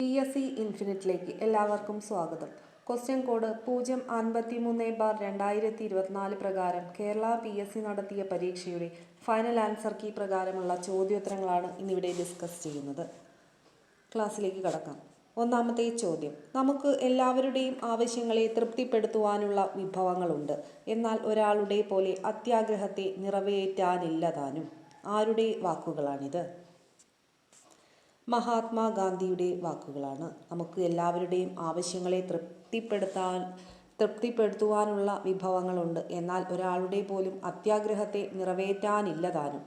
P S C ഇൻഫിനിറ്റിലേക്ക് എല്ലാവർക്കും സ്വാഗതം. Question code പൂജ്യം അൻപത്തി മൂന്ന് ബാർ രണ്ടായിരത്തി ഇരുപത്തിനാല് പ്രകാരം കേരള പി എസ് സി നടത്തിയ പരീക്ഷയുടെ ഫൈനൽ ആൻസർ കീ പ്രകാരമുള്ള ചോദ്യോത്തരങ്ങളാണ് ഇന്നിവിടെ ഡിസ്കസ് ചെയ്യുന്നത്. ക്ലാസ്സിലേക്ക് കടക്കാം. ഒന്നാമത്തെ ചോദ്യം. നമുക്ക് എല്ലാവരുടെയും ആവശ്യങ്ങളെ തൃപ്തിപ്പെടുത്തുവാനുള്ള വിഭവങ്ങളുണ്ട്. എന്നാൽ ഒരാളുടെ പോലെ അത്യാഗ്രഹത്തെ നിറവേറ്റാനില്ലതാനും ആരുടെ വാക്കുകളാണിത്? മഹാത്മാഗാന്ധിയുടെ വാക്കുകളാണ്. നമുക്ക് എല്ലാവരുടെയും ആവശ്യങ്ങളെ തൃപ്തിപ്പെടുത്താൻ തൃപ്തിപ്പെടുത്തുവാനുള്ള വിഭവങ്ങളുണ്ട്. എന്നാൽ ഒരാളുടെ പോലും അത്യാഗ്രഹത്തെ നിറവേറ്റാനില്ലതാനും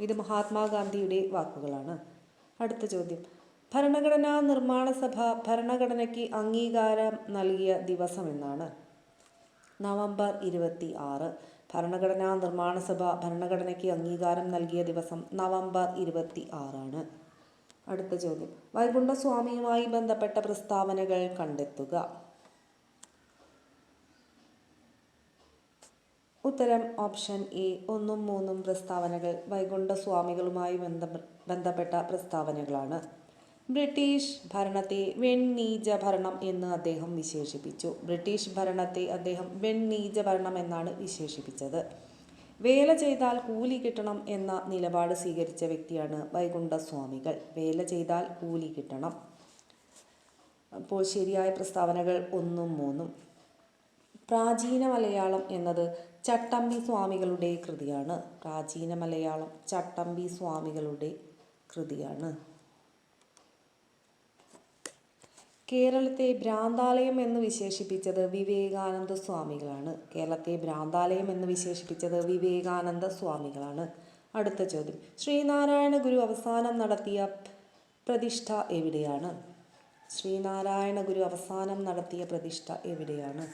ഇത് മഹാത്മാഗാന്ധിയുടെ വാക്കുകളാണ്. അടുത്ത ചോദ്യം. ഭരണഘടനാ നിർമ്മാണ സഭ ഭരണഘടനയ്ക്ക് അംഗീകാരം നൽകിയ ദിവസം എന്നാണ് നവംബർ ഇരുപത്തി ആറ് ഭരണഘടനാ നിർമ്മാണ സഭ ഭരണഘടനയ്ക്ക് അംഗീകാരം നൽകിയ ദിവസം നവംബർ ഇരുപത്തി ആറാണ് അടുത്ത ചോദ്യം. വൈകുണ്ഠസ്വാമിയുമായി ബന്ധപ്പെട്ട പ്രസ്താവനകൾ കണ്ടെത്തുക. ഉത്തരം ഓപ്ഷൻ എ. ഒന്നും മൂന്നും പ്രസ്താവനകൾ വൈകുണ്ഠസ്വാമികളുമായി ബന്ധ ബന്ധപ്പെട്ട പ്രസ്താവനകളാണ്. ബ്രിട്ടീഷ് ഭരണത്തെ വെണ്ണീജ ഭരണം എന്ന് അദ്ദേഹം വിശേഷിപ്പിച്ചു. ബ്രിട്ടീഷ് ഭരണത്തെ അദ്ദേഹം വെണ്ണീജ ഭരണം എന്നാണ് വിശേഷിപ്പിച്ചത്. വേല ചെയ്താൽ കൂലി കിട്ടണം എന്ന നിലപാട് സ്വീകരിച്ച വ്യക്തിയാണ് വൈകുണ്ഠസ്വാമികൾ. വേല ചെയ്താൽ കൂലി കിട്ടണം. അപ്പോൾ ശരിയായ പ്രസ്താവനകൾ ഒന്നും മൂന്നും. പ്രാചീന മലയാളം എന്നത് ചട്ടമ്പി സ്വാമികളുടെ കൃതിയാണ്. പ്രാചീന മലയാളം ചട്ടമ്പി സ്വാമികളുടെ കൃതിയാണ്. കേരളത്തെ ഭ്രാന്താലയം എന്ന് വിശേഷിപ്പിച്ചത് വിവേകാനന്ദ സ്വാമികളാണ്. കേരളത്തെ ഭ്രാന്താലയം എന്ന് വിശേഷിപ്പിച്ചത് വിവേകാനന്ദ സ്വാമികളാണ്. അടുത്ത ചോദ്യം. ശ്രീനാരായണ ഗുരു അവസാനം നടത്തിയ പ്രതിഷ്ഠ എവിടെയാണ്? ശ്രീനാരായണ ഗുരു അവസാനം നടത്തിയ പ്രതിഷ്ഠ എവിടെയാണ്?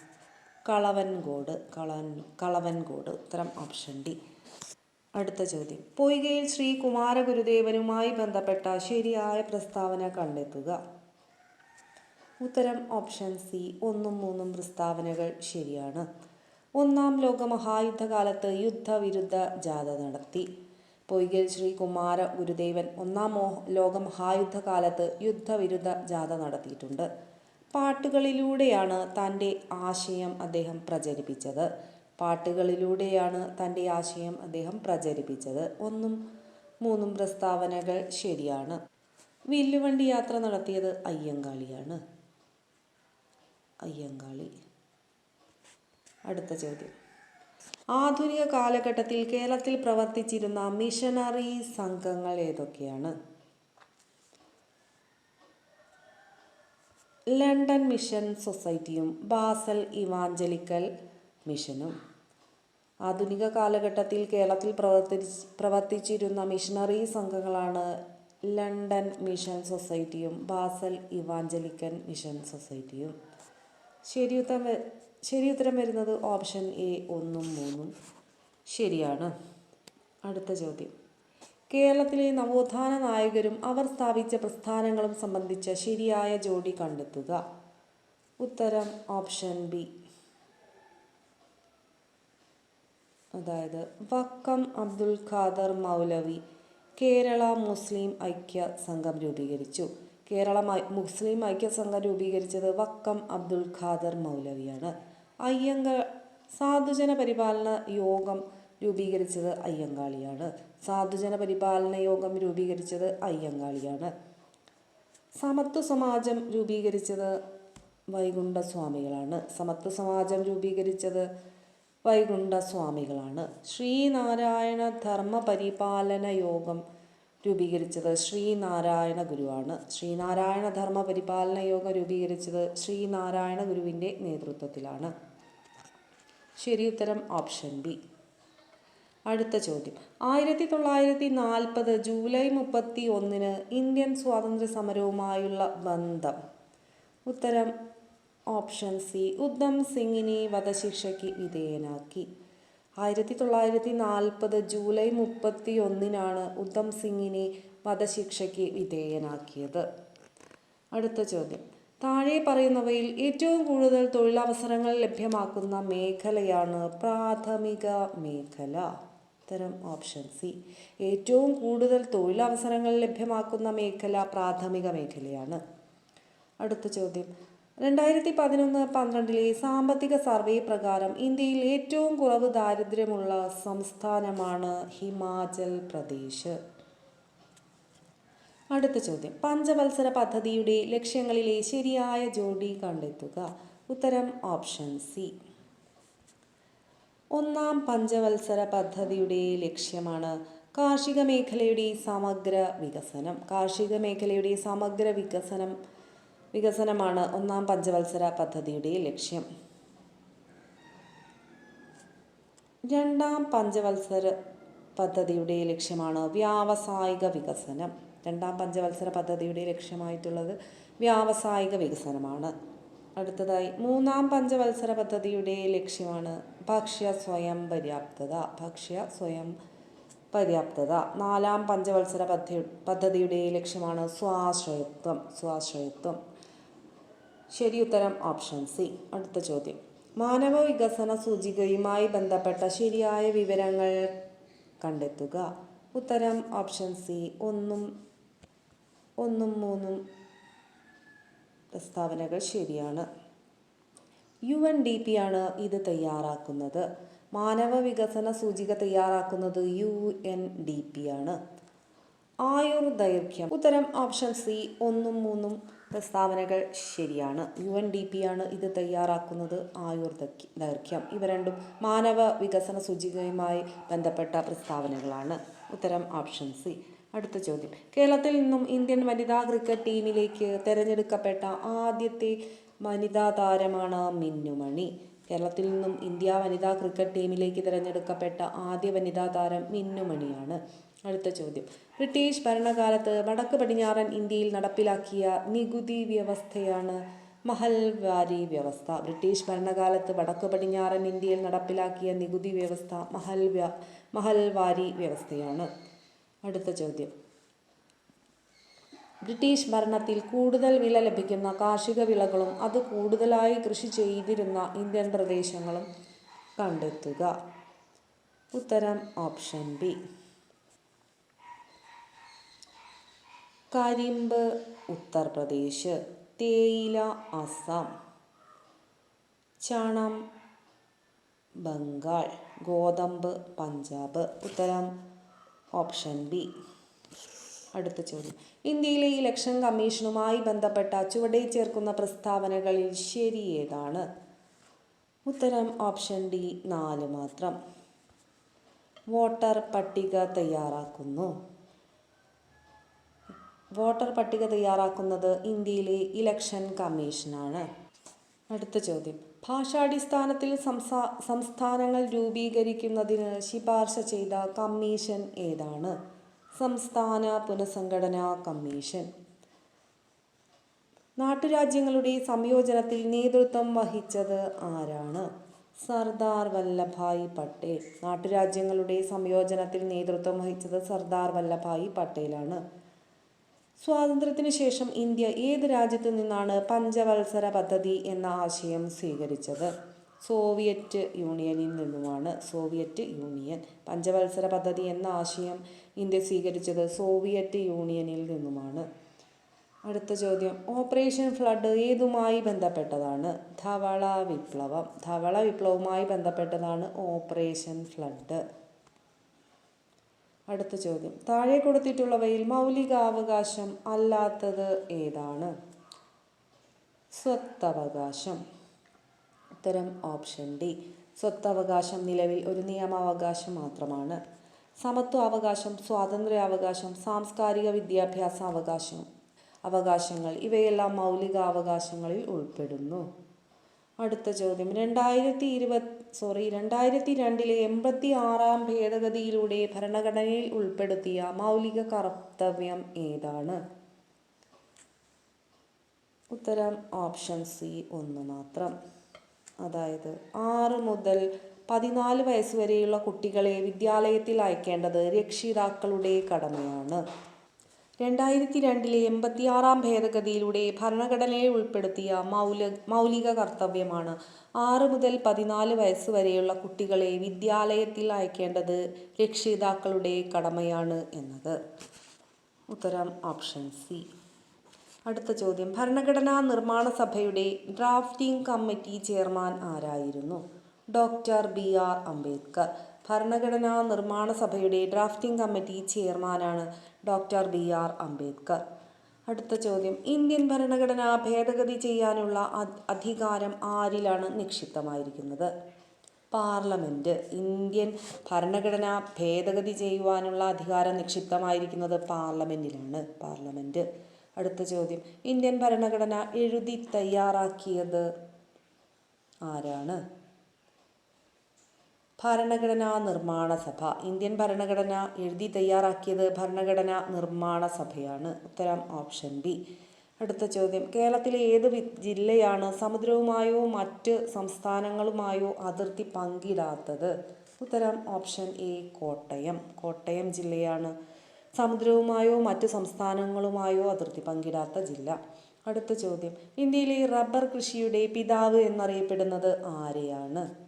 കളവൻകോട് കളൻ കളവൻകോട്. ഉത്തരം ഓപ്ഷൻ ഡി. അടുത്ത ചോദ്യം. പൊയ്കയിൽ ശ്രീ കുമാരഗുരുദേവനുമായി ബന്ധപ്പെട്ട ശരിയായ പ്രസ്താവന കണ്ടെത്തുക. ഉത്തരം ഓപ്ഷൻ സി. ഒന്നും മൂന്നും പ്രസ്താവനകൾ ശരിയാണ്. ഒന്നാം ലോക മഹായുദ്ധകാലത്ത് യുദ്ധവിരുദ്ധ ജാഥ നടത്തി. പൊയ്കൽ ശ്രീ കുമാര ഗുരുദേവൻ ഒന്നാം മോ ലോക മഹായുദ്ധകാലത്ത് യുദ്ധവിരുദ്ധ ജാഥ നടത്തിയിട്ടുണ്ട്. പാട്ടുകളിലൂടെയാണ് തന്റെ ആശയം അദ്ദേഹം പ്രചരിപ്പിച്ചത്. പാട്ടുകളിലൂടെയാണ് തന്റെ ആശയം അദ്ദേഹം പ്രചരിപ്പിച്ചത്. ഒന്നും മൂന്നും പ്രസ്താവനകൾ ശരിയാണ്. വില്ലുവണ്ടി യാത്ര നടത്തിയത് അയ്യങ്കാളിയാണ്. അയ്യങ്കാളി. അടുത്ത ചോദ്യം. ആധുനിക കാലഘട്ടത്തിൽ കേരളത്തിൽ പ്രവർത്തിച്ചിരുന്ന മിഷനറി സംഘങ്ങൾ ഏതൊക്കെയാണ്? ലണ്ടൻ മിഷൻ സൊസൈറ്റിയും ബാസൽ ഇവാഞ്ചലിക്കൽ മിഷനും. ആധുനിക കാലഘട്ടത്തിൽ കേരളത്തിൽ പ്രവർത്തി പ്രവർത്തിച്ചിരുന്ന മിഷണറി സംഘങ്ങളാണ് ലണ്ടൻ മിഷൻ സൊസൈറ്റിയും ബാസൽ ഇവാഞ്ചലിക്കൻ മിഷൻ സൊസൈറ്റിയും. ശരി ഉത്തരം ശരി വരുന്നത് ഓപ്ഷൻ എ ഒന്നും മൂന്നും. ശരിയാണ്. അടുത്ത ചോദ്യം. കേരളത്തിലെ നവോത്ഥാന നായകരും അവർ സ്ഥാപിച്ച പ്രസ്ഥാനങ്ങളും സംബന്ധിച്ച ശരിയായ ജോഡി കണ്ടെത്തുക. ഉത്തരം ഓപ്ഷൻ ബി അതായത് വക്കം അബ്ദുൽ ഖാദർ മൗലവി കേരള മുസ്ലിം ഐക്യ സംഘം രൂപീകരിച്ചു. കേരള മുസ്ലിം ഐക്യസംഘം രൂപീകരിച്ചത് വക്കം അബ്ദുൽ ഖാദർ മൗലവിയാണ്. അയ്യങ്ക സാധുജന പരിപാലന യോഗം രൂപീകരിച്ചത് അയ്യങ്കാളിയാണ്. സാധുജന പരിപാലന യോഗം രൂപീകരിച്ചത് അയ്യങ്കാളിയാണ്. സമത്വ സമാജം രൂപീകരിച്ചത് വൈകുണ്ഠ സ്വാമികളാണ് സമത്വ സമാജം രൂപീകരിച്ചത് വൈകുണ്ഠ സ്വാമികളാണ് ശ്രീനാരായണ ധർമ്മ പരിപാലന യോഗം രൂപീകരിച്ചത് ശ്രീനാരായണ ഗുരുവാണ്. ശ്രീനാരായണ ധർമ്മ പരിപാലന യോഗം രൂപീകരിച്ചത് ശ്രീനാരായണ ഗുരുവിന്റെ നേതൃത്വത്തിലാണ്. ശരി ഉത്തരം ഓപ്ഷൻ ബി. അടുത്ത ചോദ്യം. ആയിരത്തി തൊള്ളായിരത്തി നാൽപ്പത് ജൂലൈ മുപ്പത്തി ഒന്നിന് ഇന്ത്യൻ സ്വാതന്ത്ര്യ സമരവുമായുള്ള ബന്ധം. ഉത്തരം ഓപ്ഷൻ സി. ഉദ്ധം സിംഗിനെ വധശിക്ഷയ്ക്ക് വിധേയനാക്കി. ആയിരത്തി തൊള്ളായിരത്തി നാൽപ്പത് ജൂലൈ മുപ്പത്തി ഒന്നിനാണ് ഉദ്ധം സിംഗിനെ വധശിക്ഷയ്ക്ക് വിധേയനാക്കിയത്. അടുത്ത ചോദ്യം. താഴെ പറയുന്നവയിൽ ഏറ്റവും കൂടുതൽ തൊഴിലവസരങ്ങൾ ലഭ്യമാക്കുന്ന മേഖലയാണ് പ്രാഥമിക മേഖല. ഉത്തരം ഓപ്ഷൻ സി. ഏറ്റവും കൂടുതൽ തൊഴിലവസരങ്ങൾ ലഭ്യമാക്കുന്ന മേഖല പ്രാഥമിക മേഖലയാണ്. അടുത്ത ചോദ്യം. രണ്ടായിരത്തി പതിനൊന്ന് പന്ത്രണ്ടിലെ സാമ്പത്തിക സർവേ പ്രകാരം ഇന്ത്യയിൽ ഏറ്റവും കുറവ് ദാരിദ്ര്യമുള്ള സംസ്ഥാനമാണ് ഹിമാചൽ പ്രദേശ്. അടുത്ത ചോദ്യം. പഞ്ചവത്സര പദ്ധതിയുടെ ലക്ഷ്യങ്ങളിലെ ശരിയായ ജോഡി കണ്ടെത്തുക. ഉത്തരം ഓപ്ഷൻ സി. ഒന്നാം പഞ്ചവത്സര പദ്ധതിയുടെ ലക്ഷ്യമാണ് കാർഷിക മേഖലയുടെ സമഗ്ര വികസനം. കാർഷിക മേഖലയുടെ സമഗ്ര വികസനം വികസനമാണ് ഒന്നാം പഞ്ചവത്സര പദ്ധതിയുടെ ലക്ഷ്യം. രണ്ടാം പഞ്ചവത്സര പദ്ധതിയുടെ ലക്ഷ്യമാണ് വ്യാവസായിക വികസനം. രണ്ടാം പഞ്ചവത്സര പദ്ധതിയുടെ ലക്ഷ്യമായിട്ടുള്ളത് വ്യാവസായിക വികസനമാണ്. അടുത്തതായി മൂന്നാം പഞ്ചവത്സര പദ്ധതിയുടെ ലക്ഷ്യമാണ് ഭക്ഷ്യ സ്വയം പര്യാപ്തത ഭക്ഷ്യ സ്വയം പര്യാപ്തത. നാലാം പഞ്ചവത്സര പദ്ധതി പദ്ധതിയുടെ ലക്ഷ്യമാണ് സ്വാശ്രയത്വം സ്വാശ്രയത്വം. ശരി ഉത്തരം ഓപ്ഷൻ സി. അടുത്ത ചോദ്യം. മാനവ വികസന സൂചികയുമായി ബന്ധപ്പെട്ട ശരിയായ വിവരങ്ങൾ കണ്ടെത്തുക. ഉത്തരം ഓപ്ഷൻ സി. ഒന്നും ഒന്നും മൂന്നും പ്രസ്താവനകൾ ശരിയാണ്. യു എൻ ഡി പി ആണ് ഇത് തയ്യാറാക്കുന്നത്. മാനവ വികസന സൂചിക തയ്യാറാക്കുന്നത് യു എൻ ഡി പി ആണ്. ആയുർ ദൈർഘ്യം. ഉത്തരം ഓപ്ഷൻ സി. ഒന്നും മൂന്നും പ്രസ്താവനകൾ ശരിയാണ്. യു എൻ ഡി പി ആണ് ഇത് തയ്യാറാക്കുന്നത്. ആയുർ ദൈർഘ്യ- ഇവ രണ്ടും മാനവ വികസന സൂചികയുമായി ബന്ധപ്പെട്ട പ്രസ്താവനകളാണ്. ഉത്തരം ഓപ്ഷൻ സി. അടുത്ത ചോദ്യം. കേരളത്തിൽ നിന്നും ഇന്ത്യൻ വനിതാ ക്രിക്കറ്റ് ടീമിലേക്ക് തിരഞ്ഞെടുക്കപ്പെട്ട ആദ്യത്തെ വനിതാ താരമാണ് മിന്നുമണി. കേരളത്തിൽ നിന്നും ഇന്ത്യ വനിതാ ക്രിക്കറ്റ് ടീമിലേക്ക് തിരഞ്ഞെടുക്കപ്പെട്ട ആദ്യ വനിതാ താരം മിന്നുമണിയാണ് അടുത്ത ചോദ്യം. ബ്രിട്ടീഷ് ഭരണകാലത്ത് വടക്ക് പടിഞ്ഞാറൻ ഇന്ത്യയിൽ നടപ്പിലാക്കിയ നികുതി വ്യവസ്ഥയാണ് മഹൽവാരി വ്യവസ്ഥ. ബ്രിട്ടീഷ് ഭരണകാലത്ത് വടക്ക് പടിഞ്ഞാറൻ ഇന്ത്യയിൽ നടപ്പിലാക്കിയ നികുതി വ്യവസ്ഥ മഹൽ മഹൽവാരി വ്യവസ്ഥയാണ്. അടുത്ത ചോദ്യം. ബ്രിട്ടീഷ് ഭരണത്തിൽ കൂടുതൽ വില ലഭിക്കുന്ന കാർഷിക വിളകളും അത് കൂടുതലായി കൃഷി ചെയ്തിരുന്ന ഇന്ത്യൻ പ്രദേശങ്ങളും കണ്ടെത്തുക. ഉത്തരം ഓപ്ഷൻ ബി. കരിമ്പ് ഉത്തർപ്രദേശ് തേയില അസം ചണം ബംഗാൾ ഗോതമ്പ് പഞ്ചാബ്. ഉത്തരം ഓപ്ഷൻ ബി. അടുത്ത ചോദ്യം. ഇന്ത്യയിലെ ഇലക്ഷൻ കമ്മീഷനുമായി ബന്ധപ്പെട്ട ചുവടെ ചേർക്കുന്ന പ്രസ്താവനകളിൽ ശരി ഏതാണ്? ഉത്തരം ഓപ്ഷൻ ഡി നാല് മാത്രം. വോട്ടർ പട്ടിക തയ്യാറാക്കുന്നു. വോട്ടർ പട്ടിക തയ്യാറാക്കുന്നത് ഇന്ത്യയിലെ ഇലക്ഷൻ കമ്മീഷനാണ് അടുത്ത ചോദ്യം. ഭാഷാടിസ്ഥാനത്തിൽ സംസ്ഥാ സംസ്ഥാനങ്ങൾ രൂപീകരിക്കുന്നതിന് ശിപാർശ ചെയ്ത കമ്മീഷൻ ഏതാണ്? സംസ്ഥാന പുനഃസംഘടനാ കമ്മീഷൻ. നാട്ടുരാജ്യങ്ങളുടെ സംയോജനത്തിൽ നേതൃത്വം വഹിച്ചത് ആരാണ്? സർദാർ വല്ലഭായ് പട്ടേൽ. നാട്ടുരാജ്യങ്ങളുടെ സംയോജനത്തിൽ നേതൃത്വം വഹിച്ചത് സർദാർ വല്ലഭായ് പട്ടേലാണ്. സ്വാതന്ത്ര്യത്തിന് ശേഷം ഇന്ത്യ ഏത് രാജ്യത്തു നിന്നാണ് പഞ്ചവത്സര പദ്ധതി എന്ന ആശയം സ്വീകരിച്ചത്? സോവിയറ്റ് യൂണിയനിൽ നിന്നുമാണ് സോവിയറ്റ് യൂണിയൻ. പഞ്ചവത്സര പദ്ധതി എന്ന ആശയം ഇന്ത്യ സ്വീകരിച്ചത് സോവിയറ്റ് യൂണിയനിൽ നിന്നുമാണ്. അടുത്ത ചോദ്യം. ഓപ്പറേഷൻ ഫ്ലഡ് ഏതുമായി ബന്ധപ്പെട്ടതാണ്? ധവള വിപ്ലവം. ധവള വിപ്ലവവുമായി ബന്ധപ്പെട്ടതാണ് ഓപ്പറേഷൻ ഫ്ലഡ്. അടുത്ത ചോദ്യം. താഴെ കൊടുത്തിട്ടുള്ളവയിൽ മൗലികാവകാശം അല്ലാത്തത് ഏതാണ്? സ്വത്തവകാശം. ഉത്തരം ഓപ്ഷൻ ഡി. സ്വത്തവകാശം നിലവിൽ ഒരു നിയമാവകാശം മാത്രമാണ്. സമത്വ അവകാശം സ്വാതന്ത്ര്യാവകാശം സാംസ്കാരിക വിദ്യാഭ്യാസ അവകാശം. അവകാശങ്ങൾ ഇവയെല്ലാം മൗലിക അവകാശങ്ങളിൽ ഉൾപ്പെടുന്നു. അടുത്ത ചോദ്യം. രണ്ടായിരത്തി ഇരുപത് സോറി രണ്ടായിരത്തി രണ്ടിലെ എൺപത്തി ആറാം ഭേദഗതിയിലൂടെ ഭരണഘടനയിൽ ഉൾപ്പെടുത്തിയ മൗലിക കർത്തവ്യം ഏതാണ്? ഉത്തരം ഓപ്ഷൻ സി ഒന്ന് മാത്രം. അതായത് ആറ് മുതൽ പതിനാല് വയസ്സ് വരെയുള്ള കുട്ടികളെ വിദ്യാലയത്തിൽ അയക്കേണ്ടത് രക്ഷിതാക്കളുടെ കടമയാണ്. രണ്ടായിരത്തി രണ്ടിലെ എൺപത്തിയാറാം ഭേദഗതിയിലൂടെ ഭരണഘടനയെ ഉൾപ്പെടുത്തിയ മൗല മൗലിക കർത്തവ്യമാണ് ആറ് മുതൽ പതിനാല് വയസ്സ് വരെയുള്ള കുട്ടികളെ വിദ്യാലയത്തിൽ അയക്കേണ്ടത് രക്ഷിതാക്കളുടെ കടമയാണ് എന്നത്. ഉത്തരം ഓപ്ഷൻ സി. അടുത്ത ചോദ്യം. ഭരണഘടനാ നിർമ്മാണ സഭയുടെ ഡ്രാഫ്റ്റിംഗ് കമ്മിറ്റി ചെയർമാൻ ആരായിരുന്നു? Doctor B R Ambedkar. ഭരണഘടനാ നിർമ്മാണ സഭയുടെ ഡ്രാഫ്റ്റിംഗ് കമ്മിറ്റി ചെയർമാനാണ് ഡോക്ടർ ബി ആർ അംബേദ്കർ. അടുത്ത ചോദ്യം. ഇന്ത്യൻ ഭരണഘടന ഭേദഗതി ചെയ്യാനുള്ള അധികാരം ആരിലാണ് നിക്ഷിപ്തമായിരിക്കുന്നത്? പാർലമെന്റ് ഇന്ത്യൻ ഭരണഘടന ഭേദഗതി ചെയ്യുവാനുള്ള അധികാരം നിക്ഷിപ്തമായിരിക്കുന്നത് പാർലമെന്റിലാണ് പാർലമെന്റ് അടുത്ത ചോദ്യം. ഇന്ത്യൻ ഭരണഘടന എഴുതി തയ്യാറാക്കിയത് ആരാണ്? ഭരണഘടനാ നിർമ്മാണ സഭ. ഇന്ത്യൻ ഭരണഘടന എഴുതി തയ്യാറാക്കിയത് ഭരണഘടനാ നിർമ്മാണ സഭയാണ്. ഉത്തരം ഓപ്ഷൻ ബി. അടുത്ത ചോദ്യം. കേരളത്തിലെ ഏത് ജില്ലയാണ് സമുദ്രവുമായോ മറ്റ് സംസ്ഥാനങ്ങളുമായോ അതിർത്തി പങ്കിടാത്തത്? ഉത്തരം ഓപ്ഷൻ എ കോട്ടയം. കോട്ടയം ജില്ലയാണ് സമുദ്രവുമായോ മറ്റു സംസ്ഥാനങ്ങളുമായോ അതിർത്തി പങ്കിടാത്ത ജില്ല. അടുത്ത ചോദ്യം. ഇന്ത്യയിലെ റബ്ബർ കൃഷിയുടെ പിതാവ് എന്നറിയപ്പെടുന്നത് ആരെയാണ്?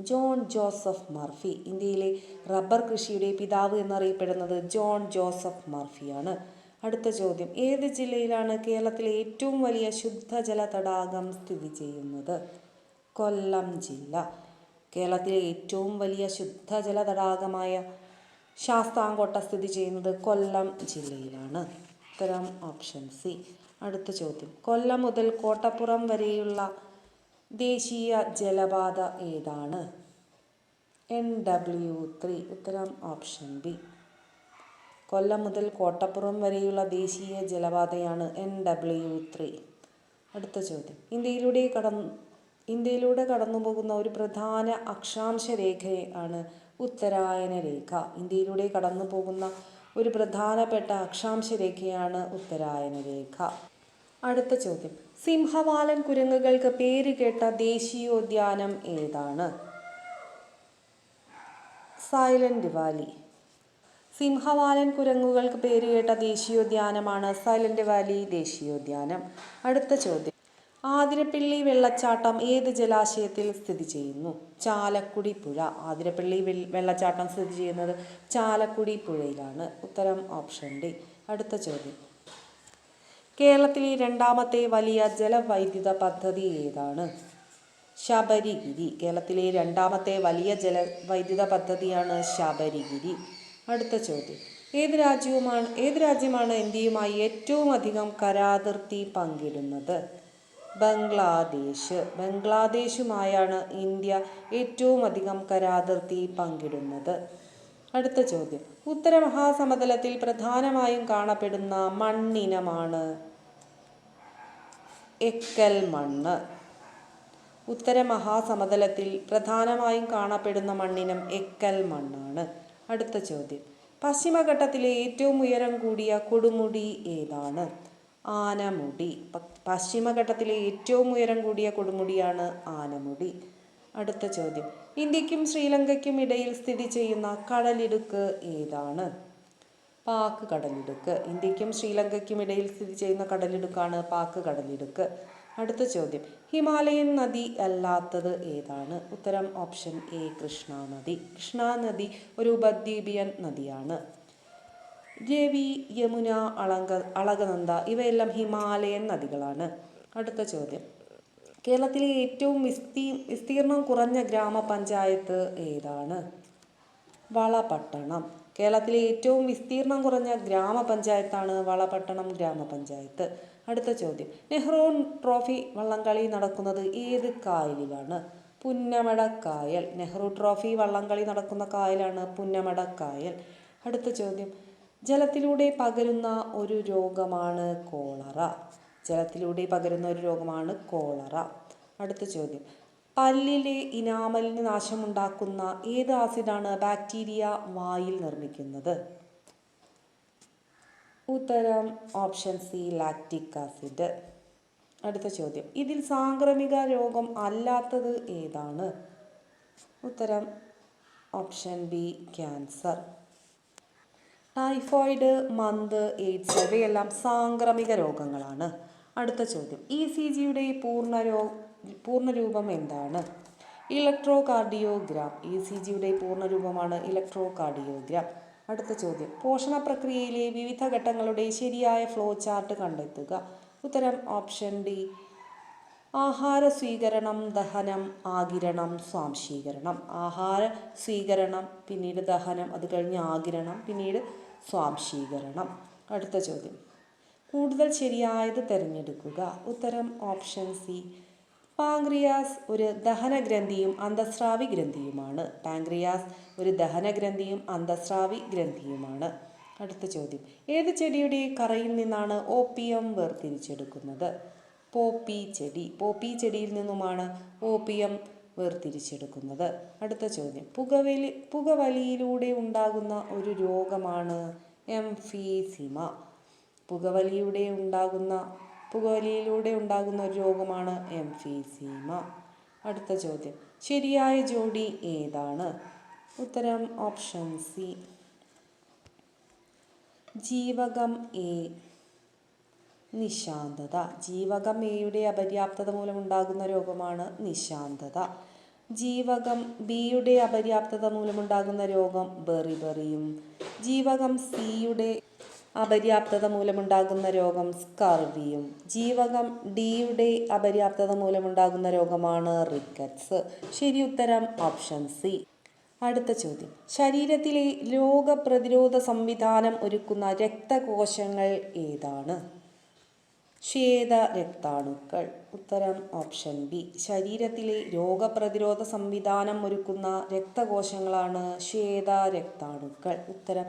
John Joseph Murphy. ഇന്ത്യയിലെ റബ്ബർ കൃഷിയുടെ പിതാവ് എന്നറിയപ്പെടുന്നത് ജോൺ ജോസഫ് മർഫിയാണ്. അടുത്ത ചോദ്യം. ഏത് ജില്ലയിലാണ് കേരളത്തിലെ ഏറ്റവും വലിയ ശുദ്ധജല തടാകം സ്ഥിതി ചെയ്യുന്നത്? കൊല്ലം ജില്ല. കേരളത്തിലെ ഏറ്റവും വലിയ ശുദ്ധജല തടാകമായ ശാസ്താംകോട്ട സ്ഥിതി ചെയ്യുന്നത് കൊല്ലം ജില്ലയിലാണ്. ഉത്തരം ഓപ്ഷൻ സി. അടുത്ത ചോദ്യം. കൊല്ലം മുതൽ കോട്ടപ്പുറം വരെയുള്ള ദേശീയ ജലപാത ഏതാണ്? എൻ ഡബ്ല്യു ത്രീ ഉത്തരം ഓപ്ഷൻ ബി. കൊല്ലം മുതൽ കോട്ടപ്പുറം വരെയുള്ള ദേശീയ ജലപാതയാണ് എൻ ഡബ്ല്യു ത്രീ അടുത്ത ചോദ്യം. ഇന്ത്യയിലൂടെ കടന്നു ഇന്ത്യയിലൂടെ കടന്നു പോകുന്ന ഒരു പ്രധാന അക്ഷാംശ രേഖയാണ് ഉത്തരായന രേഖ ഇന്ത്യയിലൂടെ കടന്നു പോകുന്ന ഒരു പ്രധാനപ്പെട്ട അക്ഷാംശ രേഖയാണ് ഉത്തരായന രേഖ അടുത്ത ചോദ്യം. സിംഹവാലൻ കുരങ്ങുകൾക്ക് പേര് കേട്ട ദേശീയോദ്യാനം ഏതാണ്? Silent valley. സിംഹവാലൻ കുരങ്ങുകൾക്ക് പേരുകേട്ട ദേശീയോദ്യാനമാണ് സൈലന്റ് വാലി ദേശീയോദ്യാനം. അടുത്ത ചോദ്യം. ആതിരപ്പള്ളി വെള്ളച്ചാട്ടം ഏത് ജലാശയത്തിൽ സ്ഥിതി ചെയ്യുന്നു? ചാലക്കുടി പുഴ. ആതിരപ്പള്ളി വെള്ളച്ചാട്ടം സ്ഥിതി ചെയ്യുന്നത് ചാലക്കുടി പുഴയിലാണ്. ഉത്തരം ഓപ്ഷൻ ഡി. അടുത്ത ചോദ്യം. കേരളത്തിലെ രണ്ടാമത്തെ വലിയ ജലവൈദ്യുത പദ്ധതി ഏതാണ്? ശബരിഗിരി. കേരളത്തിലെ രണ്ടാമത്തെ വലിയ ജലവൈദ്യുത പദ്ധതിയാണ് ശബരിഗിരി. അടുത്ത ചോദ്യം. ഏത് രാജ്യവുമാണ് ഏത് രാജ്യമാണ് ഇന്ത്യയുമായി ഏറ്റവും അധികം കരാതിർത്തി പങ്കിടുന്നത്? ബംഗ്ലാദേശ്. ബംഗ്ലാദേശുമായാണ് ഇന്ത്യ ഏറ്റവും അധികം കരാതിർത്തി പങ്കിടുന്നത്. അടുത്ത ചോദ്യം. ഉത്തരമഹാസമതലത്തിൽ പ്രധാനമായും കാണപ്പെടുന്ന മണ്ണിനമാണ് എക്കൽ മണ്ണ്. ഉത്തരമഹാസമതലത്തിൽ പ്രധാനമായും കാണപ്പെടുന്ന മണ്ണിനം എക്കൽ മണ്ണാണ്. അടുത്ത ചോദ്യം. പശ്ചിമഘട്ടത്തിലെ ഏറ്റവും ഉയരം കൂടിയ കൊടുമുടി ഏതാണ്? ആനമുടി. പശ്ചിമഘട്ടത്തിലെ ഏറ്റവും ഉയരം കൂടിയ കൊടുമുടിയാണ് ആനമുടി. അടുത്ത ചോദ്യം. ഇന്ത്യക്കും ശ്രീലങ്കയ്ക്കും ഇടയിൽ സ്ഥിതി ചെയ്യുന്ന കടലിടുക്ക് ഏതാണ്? പാക്ക് കടലിടുക്ക്. ഇന്ത്യക്കും ശ്രീലങ്കയ്ക്കും ഇടയിൽ സ്ഥിതി ചെയ്യുന്ന കടലിടുക്കാണ് പാക്ക് കടലിടുക്ക്. അടുത്ത ചോദ്യം. ഹിമാലയൻ നദി അല്ലാത്തത് ഏതാണ്? ഉത്തരം ഓപ്ഷൻ എ കൃഷ്ണാനദി കൃഷ്ണാനദി കൃഷ്ണ നദി ഒരു ഉപദ്വീപിയൻ നദിയാണ്. രവി യമുന അളങ്ക അളകനന്ദ ഇവയെല്ലാം ഹിമാലയൻ നദികളാണ്. അടുത്ത ചോദ്യം. കേരളത്തിലെ ഏറ്റവും വിസ്തീ വിസ്തീർണം കുറഞ്ഞ ഗ്രാമപഞ്ചായത്ത് ഏതാണ്? വളപട്ടണം. കേരളത്തിലെ ഏറ്റവും വിസ്തീർണം കുറഞ്ഞ ഗ്രാമപഞ്ചായത്താണ് വളപട്ടണം ഗ്രാമപഞ്ചായത്ത്. അടുത്ത ചോദ്യം. നെഹ്റു ട്രോഫി വള്ളംകളി നടക്കുന്നത് ഏത് കായലിലാണ്? പുന്നമട കായൽ. നെഹ്റു ട്രോഫി വള്ളംകളി നടക്കുന്ന കായലാണ് പുന്നമട കായൽ. അടുത്ത ചോദ്യം. ജലത്തിലൂടെ പകരുന്ന ഒരു രോഗമാണ് കോളറ. ജലത്തിലൂടെ പകരുന്ന ഒരു രോഗമാണ് കോളറ. അടുത്ത ചോദ്യം. പല്ലിലെ ഇനാമലിന് നാശമുണ്ടാക്കുന്ന ഏത് ആസിഡാണ് ബാക്ടീരിയ വായിൽ നിർമ്മിക്കുന്നത്? ഉത്തരം ഓപ്ഷൻ സി ലാക്റ്റിക് ആസിഡ്. അടുത്ത ചോദ്യം. ഇതിൽ സാംക്രമിക രോഗം അല്ലാത്തത് ഏതാണ്? ഉത്തരം ഓപ്ഷൻ ബി ക്യാൻസർ. ടൈഫോയിഡ് മന്ത് എയ്ഡ്സ് ഇവയെല്ലാം സാംക്രമിക രോഗങ്ങളാണ്. അടുത്ത ചോദ്യം. ഇ സി ജിയുടെ പൂർണ രോ എന്താണ്? ഇലക്ട്രോ കാർഡിയോഗ്രാം ഇ സി ജിയുടെ പൂർണരൂപമാണ് ഇലക്ട്രോ കാർഡിയോഗ്രാം അടുത്ത ചോദ്യം. പോഷണ പ്രക്രിയയിലെ വിവിധ ഘട്ടങ്ങളുടെ ശരിയായ ഫ്ലോ ചാർട്ട് കണ്ടെത്തുക. ഉത്തരം ഓപ്ഷൻ ഡി. ആഹാര സ്വീകരണം ദഹനം ആകിരണം സ്വാംശീകരണം. ആഹാര സ്വീകരണം പിന്നീട് ദഹനം അത് കഴിഞ്ഞ് ആകിരണം പിന്നീട് സ്വാംശീകരണം. അടുത്ത ചോദ്യം. കൂടുതൽ ശരിയായത് തിരഞ്ഞെടുക്കുക. ഉത്തരം ഓപ്ഷൻ സി. പാങ്ക്രിയാസ് ഒരു ദഹനഗ്രന്ഥിയും അന്തസ്രാവി ഗ്രന്ഥിയുമാണ്. പാങ്ക്രിയാസ് ഒരു ദഹനഗ്രന്ഥിയും അന്തസ്രാവി ഗ്രന്ഥിയുമാണ്. അടുത്ത ചോദ്യം. ഏത് ചെടിയുടെ കറയിൽ നിന്നാണ് ഓപ്പിയം വേർതിരിച്ചെടുക്കുന്നത്? പോപ്പി ചെടി. പോപ്പി ചെടിയിൽ നിന്നുമാണ് ഓപ്പിയം വേർതിരിച്ചെടുക്കുന്നത്. അടുത്ത ചോദ്യം. പുകവലി പുകവലിയിലൂടെ ഉണ്ടാകുന്ന ഒരു രോഗമാണ് എംഫീസിമ. പുകവലിയുടെ ഉണ്ടാകുന്ന പുകവലിയിലൂടെ ഉണ്ടാകുന്ന ഒരു രോഗമാണ് എംഫീസീമ. അടുത്ത ചോദ്യം. ശരിയായ ജോഡി ഏതാണ്? ഉത്തരം ഓപ്ഷൻ സി. ജീവകം എ. നിശാന്തത. ജീവകം എയുടെ അപര്യാപ്തത മൂലമുണ്ടാകുന്ന രോഗമാണ് നിശാന്തത. ജീവകം ബിയുടെ അപര്യാപ്തത മൂലമുണ്ടാകുന്ന രോഗം ബെറി ബെറിയും. ജീവകം സിയുടെ അപര്യാപ്തത മൂലമുണ്ടാകുന്ന രോഗം സ്കർവിയും. ജീവകം ഡിയുടെ അപര്യാപ്തത മൂലമുണ്ടാകുന്ന രോഗമാണ് റിക്കറ്റ്സ്. ശരി ഉത്തരം ഓപ്ഷൻ സി അടുത്ത ചോദ്യം. ശരീരത്തിലെ രോഗപ്രതിരോധ സംവിധാനം ഒരുക്കുന്ന രക്തകോശങ്ങൾ ഏതാണ്? ശ്വേത രക്താണുക്കൾ ഉത്തരം ഓപ്ഷൻ ബി. ശരീരത്തിലെ രോഗപ്രതിരോധ സംവിധാനം ഒരുക്കുന്ന രക്തകോശങ്ങളാണ് ശ്വേത രക്താണുക്കൾ ഉത്തരം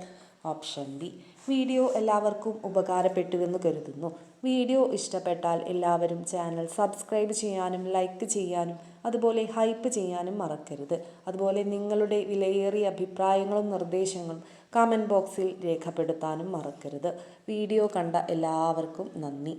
ഓപ്ഷൻ ബി. വീഡിയോ എല്ലാവർക്കും ഉപകാരപ്പെട്ടുവെന്ന് കരുതുന്നു. വീഡിയോ ഇഷ്ടപ്പെട്ടാൽ എല്ലാവരും ചാനൽ സബ്സ്ക്രൈബ് ചെയ്യാനും ലൈക്ക് ചെയ്യാനും അതുപോലെ ഹൈപ്പ് ചെയ്യാനും മറക്കരുത്. അതുപോലെ നിങ്ങളുടെ വിലയേറിയ അഭിപ്രായങ്ങളും നിർദ്ദേശങ്ങളും കമന്റ് ബോക്സിൽ രേഖപ്പെടുത്താനും മറക്കരുത്. വീഡിയോ കണ്ട എല്ലാവർക്കും നന്ദി.